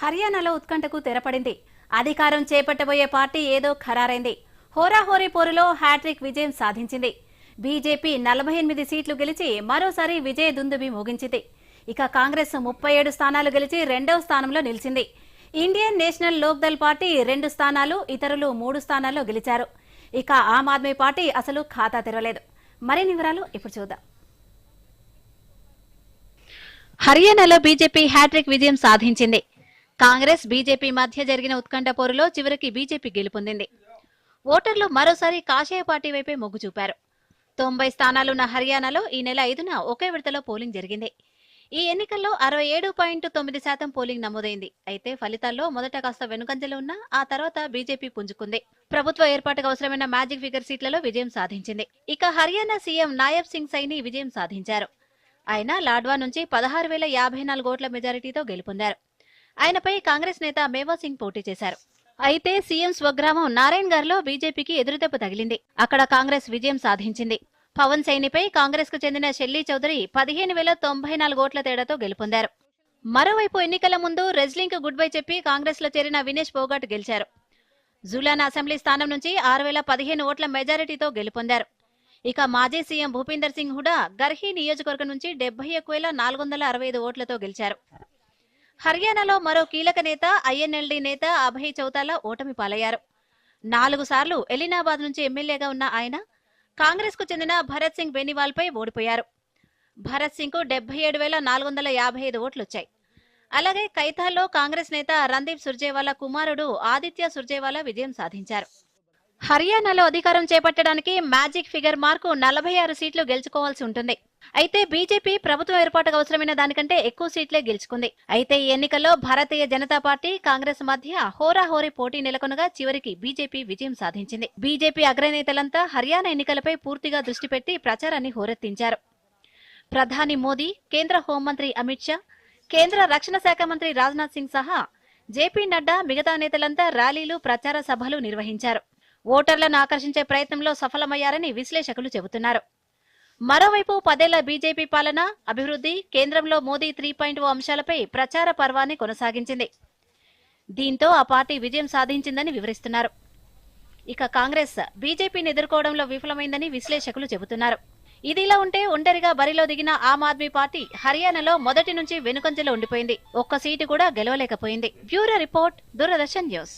హర్యానాలో ఉత్కంఠకు తెరపడింది. అధికారం చేపట్టబోయే పార్టీ ఏదో ఖరారైంది. హోరాహోరీ పోరులో హ్యాట్రిక్ విజయం సాధించింది. బీజేపీ నలభై ఎనిమిది సీట్లు గెలిచి మరోసారి విజయ దుందుబి మోగించింది. ఇక కాంగ్రెస్ ముప్పై ఏడు స్థానాలు గెలిచి రెండవ స్థానంలో నిలిచింది. ఇండియన్ నేషనల్ లోక్దల్ పార్టీ రెండు స్థానాలు ఇతరులు మూడు స్థానాల్లో గెలిచారు. ఇక ఆమ్ ఆద్మీ పార్టీ అసలు ఖాతా తెరవలేదు. మరిన్ని వివరాలు ఇప్పుడు చూద్దాం. హర్యానాలో బీజేపీ హ్యాట్రిక్ విజయం సాధించింది. కాంగ్రెస్ బీజేపీ మధ్య జరిగిన ఉత్కంఠ పోరులో చివరికి బీజేపీ గెలుపొందింది. ఓటర్లు మరోసారి కాషాయ పార్టీ వైపే మొగ్గు చూపారు. తొంభై స్థానాలున్న హర్యానాలో ఈ నెల ఐదున ఒకే విడతలో పోలింగ్ జరిగింది. ఈ ఎన్నికల్లో అరవై ఏడు పాయింట్ తొమ్మిది శాతం పోలింగ్ నమోదైంది. అయితే ఫలితాల్లో మొదట కాస్త వెనుకంజలో ఉన్న ఆ తర్వాత బీజేపీ పుంజుకుంది. ప్రభుత్వ ఏర్పాటుకు అవసరమైన మ్యాజిక్ ఫిగర్ సీట్లలో విజయం సాధించింది. ఇక హర్యానా సీఎం నాయబ్ సింగ్ సైని విజయం సాధించారు. ఆయన లాడ్వా నుంచి పదహారు వేల యాభై నాలుగు ఓట్ల మెజారిటీతో గెలుపొందారు. ఆయనపై కాంగ్రెస్ నేత మేవా సింగ్ పోటీ చేశారు. అయితే సీఎం స్వగ్రామం నారాయణ్ గార్లో బీజేపీకి ఎదురుదెబ్బ తగిలింది. అక్కడ కాంగ్రెస్ విజయం సాధించింది. పవన్ సైనిపై కాంగ్రెస్కు చెందిన షెల్లీ చౌదరి పదిహేను వేల తొంభై నాలుగు ఓట్ల తేడాతో గెలుపొందారు. మరోవైపు ఎన్నికల ముందు రెజ్లింగ్ గుడ్ బై చెప్పి కాంగ్రెస్లో చేరిన వినేష్ పోగాట్ గెలిచారు. జూలాన్ అసెంబ్లీ స్థానం నుంచి ఆరు వేల పదిహేను ఓట్ల మెజారిటీతో గెలుపొందారు. ఇక మాజీ సీఎం భూపీందర్ సింగ్ హుడా గర్హి నియోజకవర్గం నుంచి డెబ్బై ఒక వేల నాలుగు వందల అరవై ఐదు ఓట్లతో గెలిచారు. హర్యానాలో మరో కీలక నేత ఐఎన్ఎల్డీ నేత అభయ్ చౌతాలా ఓటమి పాలయ్యారు. నాలుగు సార్లు ఎలినాబాద్ నుంచి ఎమ్మెల్యేగా ఉన్న ఆయన కాంగ్రెస్కు చెందిన భరత్ సింగ్ బెనివాల్ పై ఓడిపోయారు. భరత్ సింగ్కు డెబ్బై ఏడు వేల నాలుగు వందల యాభై ఐదు ఓట్లు వచ్చాయి అలాగే కైతాల్లో కాంగ్రెస్ నేత రందీప్ సుర్జేవాలా కుమారుడు ఆదిత్య సుర్జేవాలా విజయం సాధించారు. హర్యానాలో అధికారం చేపట్టడానికి మ్యాజిక్ ఫిగర్ మార్కు నలభై ఆరు సీట్లు గెలుచుకోవాల్సి ఉంటుంది. అయితే బీజేపీ ప్రభుత్వం ఏర్పాటుకు అవసరమైన దానికంటే ఎక్కువ సీట్లే గెలుచుకుంది. అయితే ఈ ఎన్నికల్లో భారతీయ జనతా పార్టీ కాంగ్రెస్ మధ్య హోరాహోరీ పోటీ నెలకొనగా చివరికి బీజేపీ విజయం సాధించింది. బీజేపీ అగ్రనేతలంతా హర్యానా ఎన్నికలపై పూర్తిగా దృష్టి పెట్టి ప్రచారాన్ని హోరెత్తించారు. ప్రధాని మోదీ కేంద్ర హోంమంత్రి అమిత్ షా కేంద్ర రక్షణ శాఖ మంత్రి రాజ్నాథ్ సింగ్ సహా జేపీ నడ్డా మిగతా నేతలంతా ర్యాలీలు ప్రచార సభలు నిర్వహించారు. ఓటర్లను ఆకర్షించే ప్రయత్నంలో సఫలమయ్యారని విశ్లేషకులు చెబుతున్నారు. మరోవైపు పదేళ్ళ బీజేపీ పాలన అభివృద్ధి కేంద్రంలో మోదీ త్రీ పాయింట్ ఓ అంశాలపై ప్రచార పర్వాన్ని కొనసాగించింది. దీంతో ఆ పార్టీ విజయం సాధించిందని వివరిస్తున్నారు. ఇక కాంగ్రెస్ బీజేపీని ఎదుర్కోవడంలో విఫలమైందని విశ్లేషకులు చెబుతున్నారు. ఇదిలా ఉంటే ఒంటరిగా బరిలో దిగిన ఆమ్ ఆద్మీ పార్టీ హర్యానాలో మొదటి నుంచి వెనుకంజలో ఉండిపోయింది. ఒక్క సీటు కూడా గెలవలేకపోయింది. Bureau report Doordarshan news.